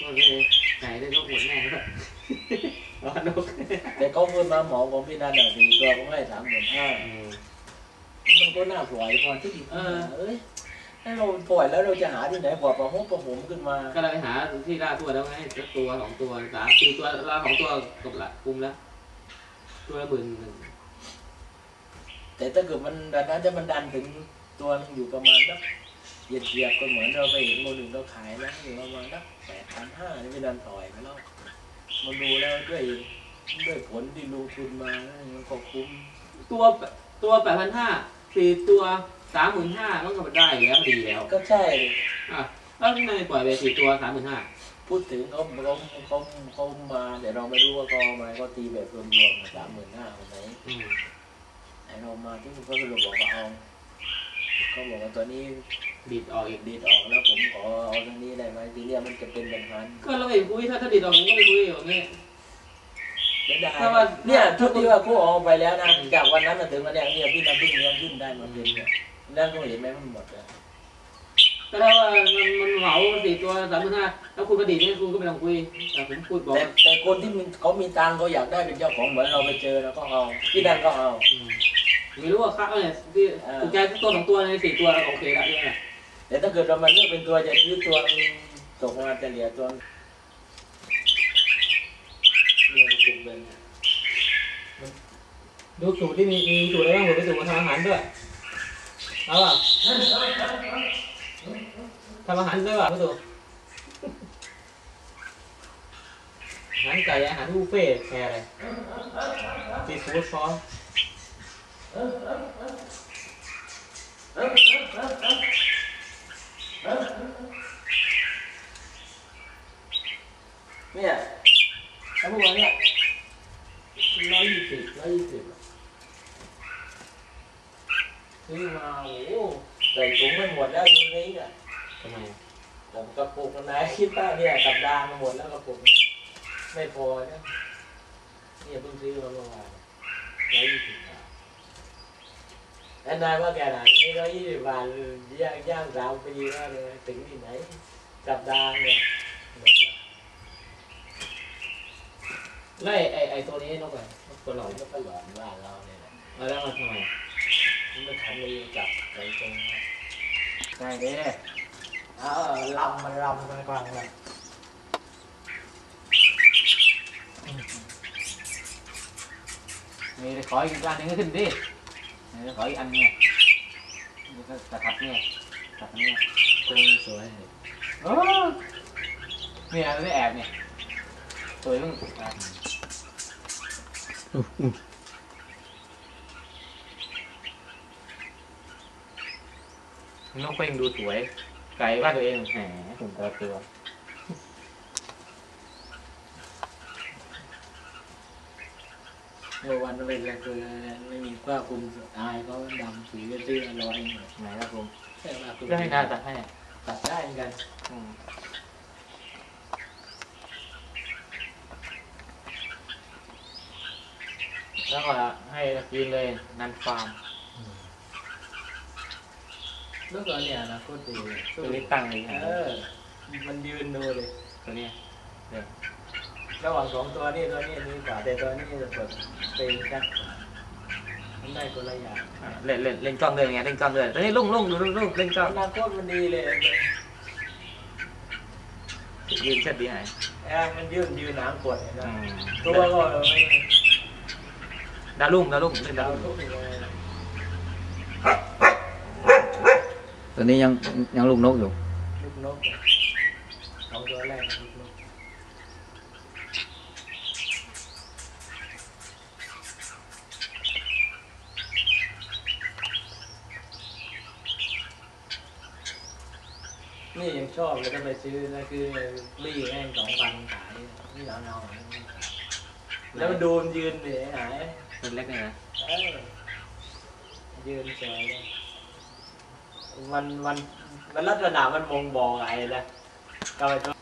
ก็เลยไก่ได้ก็หมดแน่ก็รอนกแต่เขาพูดมาหมอของพี่นันอะสี่ตัวผมให้สามหมื่นห้ามันก็น่าปล่อยพอที่ดีเออเอ้ยถ้าเราปล่อยแล้วเราจะหาที่ไหนปล่อยประหงประหมขึ้นมา ก็เลยหาที่ล่าตัวแล้วไงสักตัวสองตัวสามสี่ตัวเราสองตัวกบละคุมแล้วตัวละหมื่นหนึ่งแต่ถ้าเกิดมันดันนั้นจะมันดันถึงตัวนึงอยู่ประมาณสัก เหยียดเหยียบก็เหมือนเราไปเห็นคนอื่นเราขายแล้วอยู่ประมาณสักแปดพันห้านี่ไม่ดันถอยไปแล้วมันดูแล้วด้วยด้วยผลที่ลงทุนมามันก็คุ้มตัวตัวแปดพันห้าสี่ตัวสามหมื่นห้ามันก็ได้แล้วดีแล้วก็ใช่อะแล้วทำไมปล่อยไปสี่ตัวสามหมื่นห้าพูดถึงเขาเขาเขาเขามา แต่เราไม่รู้ว่าเขาเอามาเขาตีแบบรวมๆสามหมื่นห้าไหนอืมไอเรามาที่เขาสรุปบอกว่าเอา เขาบอกว่าตัวนี้ดีดออกอีกดีดออกแล้วผมขอเอาตรงนี้ได้ไหมทีเนี้ยมันจะเป็นปัญหาก็เราไม่คุยถ้าถ้าดีดออกผมก็ไม่คุยอย่างนี้เสียดายถ้าว่าเนี่ยชุดที่ว่าเขาเอาไปแล้วนะจากวันนั้นมาถึงวันเนี้ยเนี่ยพี่น้ำพึ่งเลี้ยงขึ้นได้มาเป็นเนี่ยนั่นก็เห็นไหมมันหมดเลยก็ถ้าว่ามันมันเหมาสี่ตัวสามหมื่นห้าแล้วคุณก็ดีดนี่คุณก็ไม่ต้องคุยแต่ผมพูดบอกแต่ว่าแต่คนที่มันเขามีตังค์เขาอยากได้เป็นเจ้าของเหมือนเราไปเจอแล้วก็เอาพี่นั่นก็เอาอืม ไม่รู้ว่าค่าเนี่ยที่เออถูกใจตัวสองตัวในสี่ตัวเราโอเคแล้วเนี่ยแต่ถ้าเกิดเรามันเลือกเป็นตัวจะซื้อตัวตกมาจะเหลือตัวเนี่ยถูกเลยเนี่ยดูสูตรที่มีมีสูตรอะไรบ้างผมไปสูตรมาทำอาหารด้วยเอาป่ะทำอาหารด้วยป่ะพี่สูตรอาหารไก่อาหารบุฟเฟ่ต์แคร์อะไรซีฟู้ดซอส เนี่ยแล้วพวกนี้ร้อยยี่สิบร้อยยี่สิบ ซื้อมาโอ้โหใส่ถุงไม่หมดแล้วอยู่นี้อะทำไมอะผมกระปุกมันไหนคิดว่าเนี่ยสัปดาห์มาหมดแล้วกระปุกมันไม่พอนะเนี่ยเพิ่งซื้อมาเมื่อวานร้อยยี่สิบบาทแล้วนายว่าแกหนังนี่ร้อยยี่สิบบาทย่างย่างสามปีแล้วเลยถึงที่ไหนสัปดาห์เนี่ยหมดแล้วแล้วไอ้ไอ้ไอ้ตัวนี้นกอะไรนกตัวหลอดมันก็หลอนว่าเราเนี่ยแหละเอาแล้วมาทำไม อะมันทำมือจับใจตรงนั้นใช่เด้เออลำมันลำมันกลางเลยมีขออีกอันหนึงก็ขึ้นดิเดี๋ยวขออีกอันเนี่ยนี่ก็กระทับเนี่ยกระทับเนี่ย ตรงนี้สวยเลยโอ้เนี่ยเราได้แอบเนี่ยสวยมึงอะนกเพ่งดูสวย ไก่ว่าตัวเองแหมผมตัวตัวเมื่อวันเป็นอะไรคือไม่มีผ้าคลุมตายเขาดำสีก็ซื้อร้อยหนึ่งไหนครับผมใช่ผ้าคลุมก็ให้หน้าตัดให้ตัดได้เหมือนกันอืมแล้วก็ให้กินเลยนันฟาร์มแล้วก็เนี่ยนะโคตรดีเลยตัวนี้ตั้งเลยเออ มันยืนดูเลยตัวนี้ระหว่างสองตัวนี่ตัวนี้นี่กว่าแต่ตัวนี้จะกดเป็นกันมันได้คนละอย่างอะเล่นเล่นเล่นกล้องเลยไงเล่นกล้องเลยตัวนี้ลุ่งลุ่งดูลุ่งลุ่งเล่นกล้องอนาคตมันดีเลยยืนเชิดดีหายแอบมันยืนยืนหนังกดเห็นไหมอืมตัวก็ไม่ดาวลุ่งดาวลุ่งเล่นดาดาววลุ่ง ทุกเลย ตอนนี้ยังยังลูกนกอยู่ลูกนกสองตัวแรกลูกนกนี่ยังชอบเลยต้องไปซื้อนะคือรี่แม่งสองพันขายนี่เอาเอาแล้วมันดูมันยืนเนี่ยหายตัวเล็กเนี่ยนะเออยืนสวยเลย มันมันมันลักษณะมันมองบอกไอ้นะก็ไปตัว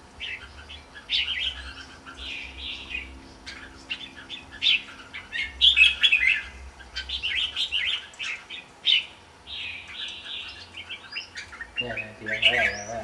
เนี่ยเนี่ยเสียงอะไรอะไรอะไร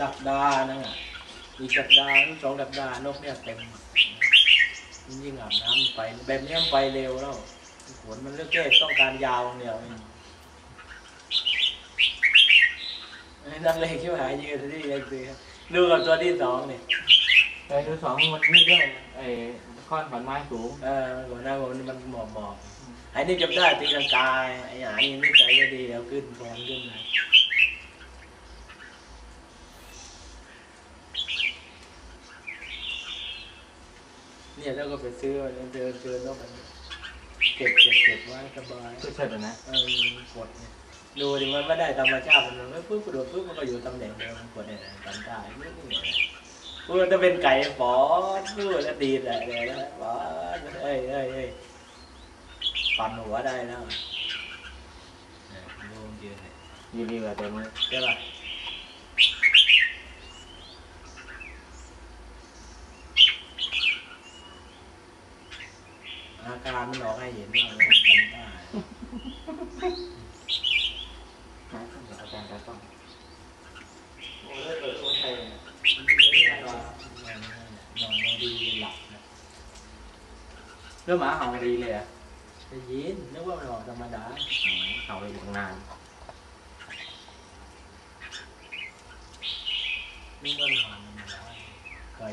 สัปดาห์นึงอะอีกสัปดาห์สองสัปดาห์นกเนี่ยเต็มมันยิ่งอาบน้ำไปแบบนี้มันไปเร็วแล้วขนมันเลือกแค่ต้องการยาวอย่างเดียวเองไอ้นักเลงคิดว่าหายยืนที่เอ็กซีดูกับตัวที่สองนี่ไอ้ตัวสองมันนี่ด้วยไอ้ค้อนขอนไม้สูงเออหัวหน้าผมมันหมอบหมอบไอ้นี่จำได้ตีลังกายไอ้หานี่นิสัยก็ดีเอาขึ้นฟอนขึ้น มาเนี่ยแล้วก็ไปซื้อมาเดินเดินแล้วมันเก็บเก็บเก็บไว้สบายก็เชิดนะเออกดเนี่ยดูดิมันไม่ได้ธรรมชาติมันไม่ปุ๊บกระโดดปุ๊บมันก็อยู่ตำแหน่งเดิมมันกดเนี่ยจำได้ไม่รู้เนี่ยพูดจะเป็นไก่ปอดพูดแล้วดีดแหละเลยนะปอดเอ้ยเอ้ยเอ้ยปั่นหัวได้แล้วเนี่ยดูมันยืนเนี่ยยีรีกับเต็มเลยใช่ป่ะอาการมันออกให้เห็นว่ามันทำได้อาจารย์จะต้องโอ้ยเปิดคนไทยเนี่ยนอนนอนดีหลับนะเรื่องหมาเห่าดีเลยอะได้ยินนึกว่ามันออกธรรมดาเห่าไปอยู่นานนึกว่ามันออกธรรมดาไก่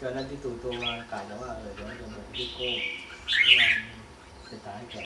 ตอนนั้นที่ตู่ตัวมาไก่แล้วว่าเออเดี๋ยวจะเหมือนที่โก้ ที่มันจะตายแก่